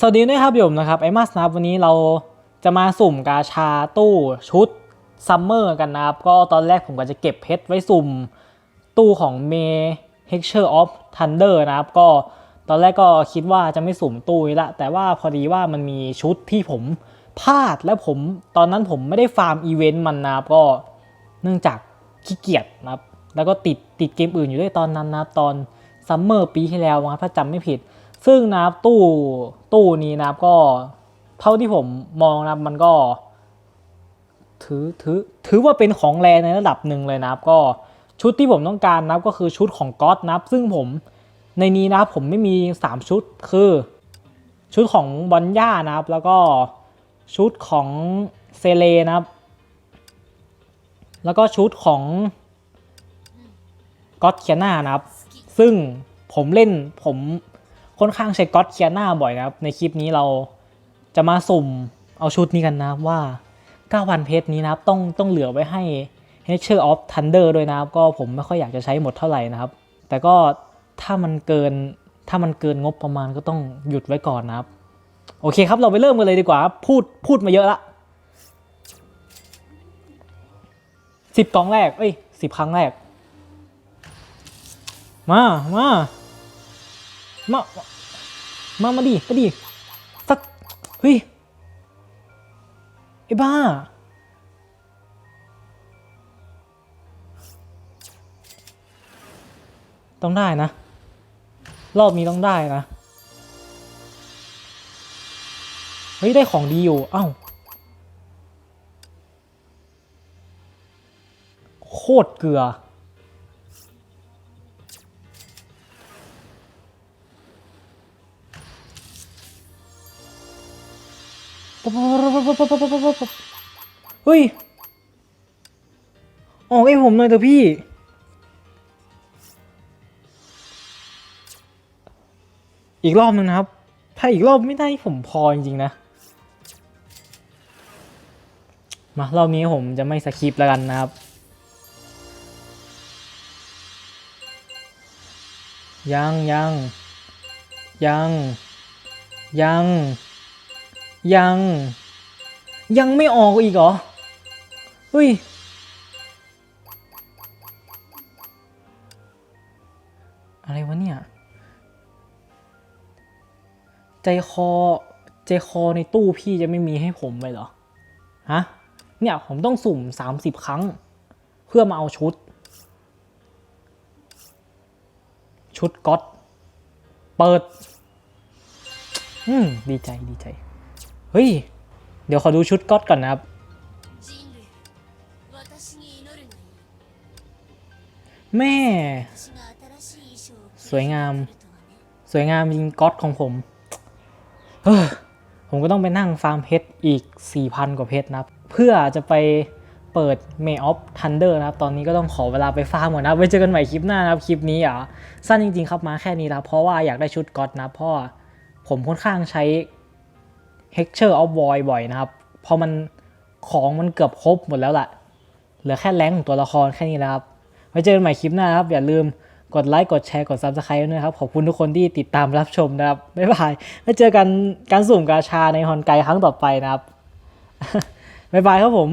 สวัสดีด้วยครับผมนะครับไอมาสนะครับวันนี้เราจะมาสุ่มกาชาตู้ชุดซัมเมอร์กันนะครับ ก็ตอนแรกผมก็จะเก็บเพชรไว้สุ่มตู้ของเม Hexture of Thunder นะครับ ก็ตอนแรกก็คิดว่าจะไม่สุ่มตู้ละ แต่ว่าพอดีว่ามันมีชุดที่ผมพลาดแล้วผมตอนนั้นผมไม่ได้ฟาร์มอีเวนต์มันนะครับก็เนื่องจากขี้เกียจนะครับ แล้วก็ติดติดเกมอื่นอยู่ด้วยตอนนั้นนะครับตอนซัมเมอร์ปีที่แล้วนะถ้าจำไม่ผิด ซึ่งนะครับตู้ตู้นี้นะครับก็เท่าที่ผมมองนะครับมันก็ ถือถือถือว่าเป็นของแรงในระดับหนึ่งเลยนะครับ ก็ชุดที่ผมต้องการนะครับก็คือชุดของก๊อตนะครับ ซึ่งผมในนี้นะครับผมไม่มี 3 ชุดคือ ชุดของบอลย่านะครับ แล้วก็ชุดของเซเลนะครับ แล้วก็ชุดของก๊อตเคียนานะครับ ซึ่งผมเล่นผม ค่อนข้างใช้ก๊อตเคียนาบ่อยนะครับ ในคลิปนี้เราจะมาสุ่มเอาชุดนี้กันนะว่า9,000เพชรนี้นะครับต้องต้องเหลือไว้ให้ Nature of Thunder ด้วยนะครับ ก็ผมไม่ค่อยอยากจะใช้หมดเท่าไหร่นะครับ แต่ก็ถ้ามันเกินถ้ามันเกินงบประมาณก็ต้องหยุดไว้ก่อนนะครับ โอเคครับเราไปเริ่มกันเลยดีกว่า พูดพูดมาเยอะละสิบกล่องแรก เอ้ยสิบครั้งแรก มา มา มา มามาดิมาดิสักเฮ้ยไอ้บ้า ต้องได้นะ รอบนี้ต้องได้นะ เฮ้ย ได้ของดีอยู่ เอ้า โคตรเกลือ เฮ้ย ออกให้ผมหน่อยเถอะพี่ อีกรอบนึงนะครับ ถ้าอีกรอบไม่ได้ผมพอจริงๆนะ มารอบนี้ผมจะไม่สคิปแล้วกันนะครับ ยังยังยังยัง ยัง ยังไม่ออกอีกเหรอเฮ้ยอะไรวะเนี่ย ใจคอ ใจคอในตู้พี่จะไม่มีให้ผมเลยเหรอ ฮะ เนี่ยผมต้องสุ่ม 30 ครั้ง เพื่อมาเอาชุด ชุดก๊อต เปิด อืม ดีใจดีใจ เฮ้ย เดี๋ยวขอดูชุดก็อตก่อนนะครับ แม่ สวยงาม สวยงามจริงก็อตของผม เฮ้อผมก็ต้องไปนั่งฟาร์มเพชรอีก 4,000 กว่าเพชรนะเพื่อจะไปเปิดเมย์ออฟทันเดอร์นะครับ ตอนนี้ก็ต้องขอเวลาไปฟาร์มก่อนนะไว้เจอกันใหม่คลิปหน้านะครับ คลิปนี้อะสั้นจริงๆครับมาแค่นี้แล้วเพราะว่าอยากได้ชุดก็อตนะเพราะผมค่อนข้างใช้ Hecture of Void บ่อยนะครับ พอมันของมันเกือบครบหมดแล้วล่ะ เหลือแค่แรงของตัวละครแค่นี้นะครับ ไว้เจอกันใหม่คลิปหน้าครับ อย่าลืมกดไลค์กดแชร์กด Subscribe ด้วยนะครับ ขอบคุณทุกคนที่ติดตามรับชมนะครับ บ๊ายบายไว้เจอกันการสุ่มกาชาในฮอนไกครั้งต่อไปนะครับ บ๊ายบายครับผม